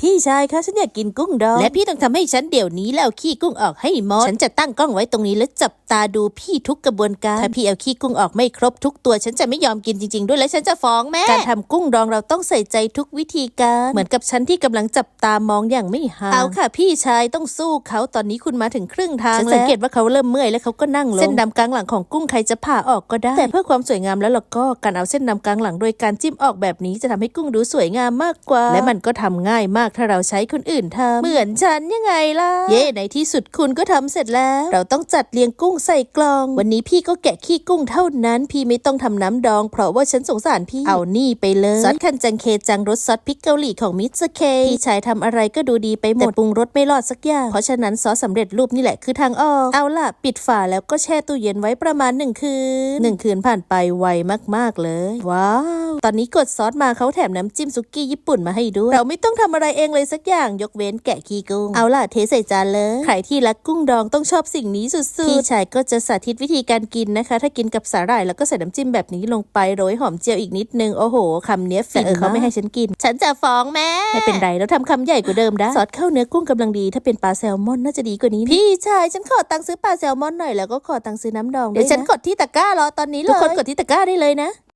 พี่ชายคะฉันอยากกินกุ้งดองและพี่ต้องทำให้ฉันเดี๋ยวนี้แล้วเอาขี้กุ้งออกให้หมดฉันจะตั้งกล้องไว้ตรงนี้แล้วจับตาดูพี่ทุกกระบวนการถ้าพี่เอาขี้กุ้งออกไม่ครบทุกตัว ฉันจะไม่ยอมกินจริง ๆ ด้วยและฉันจะฟ้องแม่การทำกุ้งดองเราต้องใส่ใจทุกวิธีการเหมือนกับฉันที่กำลังจับตามองอย่างไม่ห่างเอาค่ะ พี่ชายต้องสู้เขาตอนนี้คุณมาถึงครึ่งทางฉันสังเกตว่าเขาเริ่มเมื่อยแล้วเขาก็นั่งลงเส้นดำกลางหลังของกุ้งใครจะผ่าออกก็ได้ แต่เพื่อความสวยงามแล้วเราก็การเอาเส้นดำกลางหลังโดยการจิ้มออกแบบนี้จะทำให้กุ้งดูสวยงามมากกว่า และมันก็ทำง่ายมากถ้าเราใช้คนอื่นทำเหมือนฉันยังไงล่ะ เย่ในที่สุดคุณก็ทำเสร็จแล้ว เราต้องจัดเรียงกุ้งใส่กล่อง วันนี้พี่ก็แกะขี้กุ้งเท่านั้น พี่ไม่ต้องทำน้ำดอง เพราะว่าฉันสงสารพี่เอานี่ไปเลยซอสคันจังเคจังรสซอสพริกเกาหลีของมิสเคพี่ชายทำอะไรก็ดูดีไปหมดแต่ปรุงรสไม่รอดสักอย่าง เพราะฉะนั้นซอสสำเร็จรูปนี่แหละคือทางออก เอาล่ะ ปิดฝาแล้วก็แช่ตู้เย็นไว้ประมาณหนึ่งคืนหนึ่งคืนผ่านไปไวมากๆเลย ว้าว ตอนนี้กดซอสมาเขาแถมน้ำจิ้มซุกี้ญี่ปุ่นมาให้ด้วย เราไม่ต้องทำอะไรเองเลยสักอย่างยกเว้นแกะขี้กุ้ง เอาล่ะเทใส่จานเลย ใครที่รักกุ้งดองต้องชอบสิ่งนี้สุดๆ พี่ชายก็จะสาธิตวิธีการกินนะคะ ถ้ากินกับสาหร่ายแล้วก็ใส่น้ำจิ้มแบบนี้ลงไปโรยหอมเจียวอีกนิดนึงโอ้โหคำเนี้ยฟินเขาไม่ให้ฉันกิน ฉันจะฟ้องแม่ไม่เป็นไรแล้วทำคำใหญ่กว่าเดิมได้ซอสเข้าเนื้อกุ้งกำลังดี ถ้าเป็นปลาแซลมอนน่าจะดีกว่านี้นะพี่ชายฉันขอตังค์ซื้อปลาแซลมอนหน่อยแล้วก็ขอตังค์ซื้อน้ำดองเดี๋ยวฉันกดที่ตะกร้ารอตอนนี้เลยทุกคนกดที่ตะกร้าได้เลยนะ